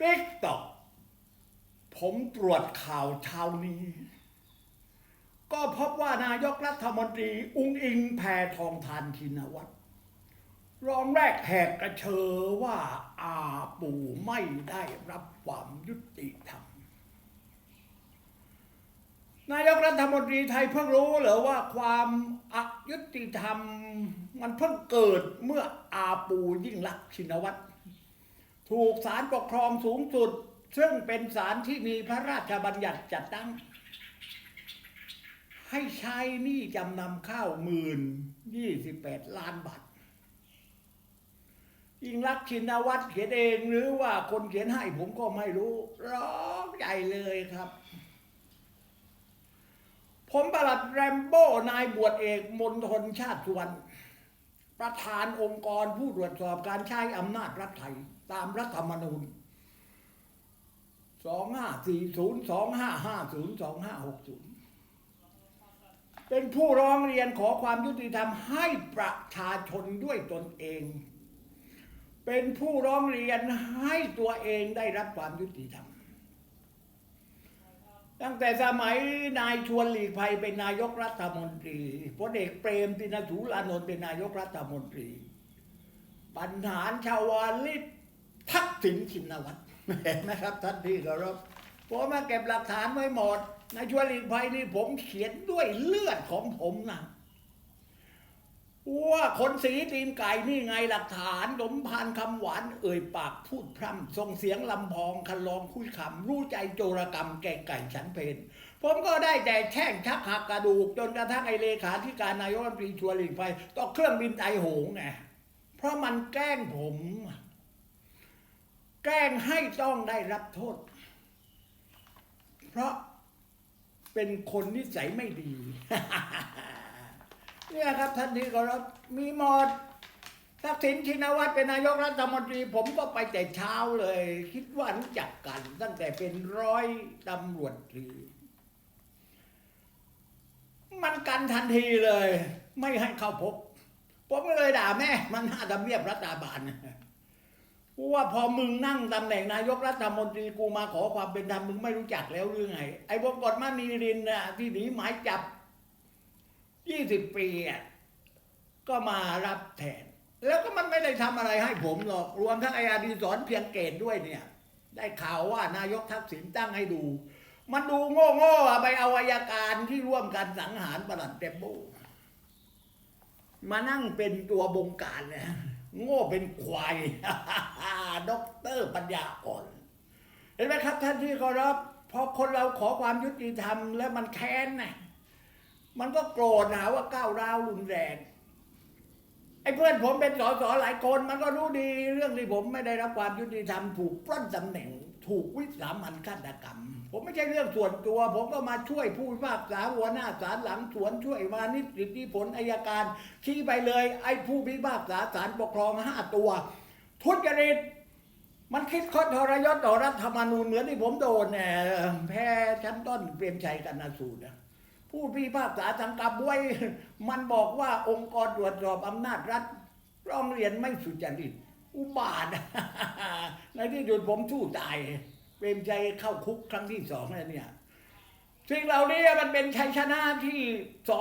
ติ๊กตอกผมตรวจข่าวเช้านี้ ก็พบว่านายกรัฐมนตรี อุงอิงแพทองทานชินวัตรรองแรกแหกกระเชอว่าอาปู่ไม่ได้รับความยุติธรรมนายกรัฐมนตรีไทยเพิ่งรู้เหรอว่าความอายุติธรรม มันเพิ่งเกิดเมื่ออาปูยิ่งลักชินวัตร ถูกศาลปกครองสูงสุด ซึ่งเป็นศาลที่มีพระราชบัญญัติจัดตั้ง ให้ใช้หนี้จำนำข้าวหมื่นยี่สิบแปดล้านบาทยิ่งรักชินวัตรเขียนเองหรือว่าคนเขียนให้ผมก็ไม่รู้ร้องใหญ่เลยครับ ผมประหลัดแรมโบ้นายบวชเอกมนทนชาติสุวรรณ ประธานองค์กรผู้ตรวจสอบการใช้อำนาจรัฐไทย ตามรัฐธรรมนูญ2540 2550 2560เป็นผู้ร้องเรียนขอความยุติธรรมให้ประชาชนด้วยตนเอง เป็นผู้ร้องเรียนให้ตัวเองได้รับความยุติธรรม ตั้งแต่สมัยนายชวนหลีกภัยเป็นนายกรัฐมนตรีพลเอกเปรมตินสูรานนท์เป็นนายกรัฐมนตรี ปัญหาชาวาลิศทักษิณชินวัตรเห็นไหมครับท่านที่เคารพผมมาเก็บหลักฐานไว้หมดนายชวนหลีกภัยนี่ผมเขียนด้วยเลือดของผมนะ ว่าคนสีตีนไก่นี่ไงหลักฐานสมพานคำหวาน เอ่ยปากพูดพร่ำส่งเสียงลำพองคันลองคุยคำรู้ใจโจรกรรมแก่ไก่ฉันเพนผมก็ได้แต่แช่งชักหักกระดูก จนกระทั่งไอเลขาธิการนายกรัฐมนตรีชวนหลีกภัยต้อเครื่องบินไตโหงไงเพราะมันแกล้งผม แกล้งให้ต้องได้รับโทษ เพราะเป็นคนนิสัยไม่ดี เนี่ยครับท่านที่เคารพมีหมดทักษิณชินวัตรเป็นนายกรัฐมนตรี ผมก็ไปแต่เช้าเลย คิดว่ารู้จักกัน ตั้งแต่เป็นร้อยตำรวจตรีมันกันทันทีเลย ไม่ให้เข้าพบ ผมก็เลยด่าแม่ มันหน้าดำเนียบรัฐบาลว่าพอมึงนั่งตำแหน่งนายกรัฐมนตรีกูมาขอความเป็นธรรมมึงไม่รู้จักแล้วหรือไง ไอ้วงกฎมานีรินน่ะที่หนีหมายจับ ยี่สิบปีอะก็มารับแทน แล้วก็มันไม่ได้ทำอะไรให้ผมหรอก รวมทั้งไออาดีสอนเพียงเกตด้วยเนี่ย ได้ข่าวว่านายกทักษิณตั้งให้ดู มันดูโง่โง่ๆไปเอาอายการที่ร่วมกันสังหารประหลัดเต็มโบมานั่งเป็นตัวบงการเนี่ยโง่เป็นควายด็อกเตอร์ปัญญาอ่อน เห็นไหมครับท่านที่เคารพพอคนเราขอความยุติธรรมแล้วมันแค้นน่ะ มันก็โกรธหาว่าก้าวร้าวรุนแรง ไอ้เพื่อนผมเป็นสสหลายคนมันก็รู้ดีเรื่องที่ผมไม่ได้รับความยุติธรรมถูกปล้นตำแหน่ง ถูกวิสามันฆาตกรรม ผมไม่ใช่เรื่องส่วนตัว ผมก็มาช่วยผู้พิพากษาหัวหน้าศาลหลังสวนช่วยวานิสิทธิผลอายการชี้ไปเลย ไอ้ผู้พิพากษาศาลปกครองห้าตัว ทุจริตมันคิดคดทรยศต่อรัฐธรรมนูญเหมือนที่ผมโดนเนี่ยแพ้ชั้นต้นเปรมชัยกันนาสูตรนะ ผู้พิพากษาสังกับบวย มันบอกว่าองค์กรตรวจสอบอำนาจรัฐร้องเรียนไม่สุจริต อุบาท ในที่สุดผมสู้ตาย เปรมใจเข้าคุกครั้งที่สองแล้วเนี่ยสิ่งเหล่านี้มันเป็นชัยชนะที่สอ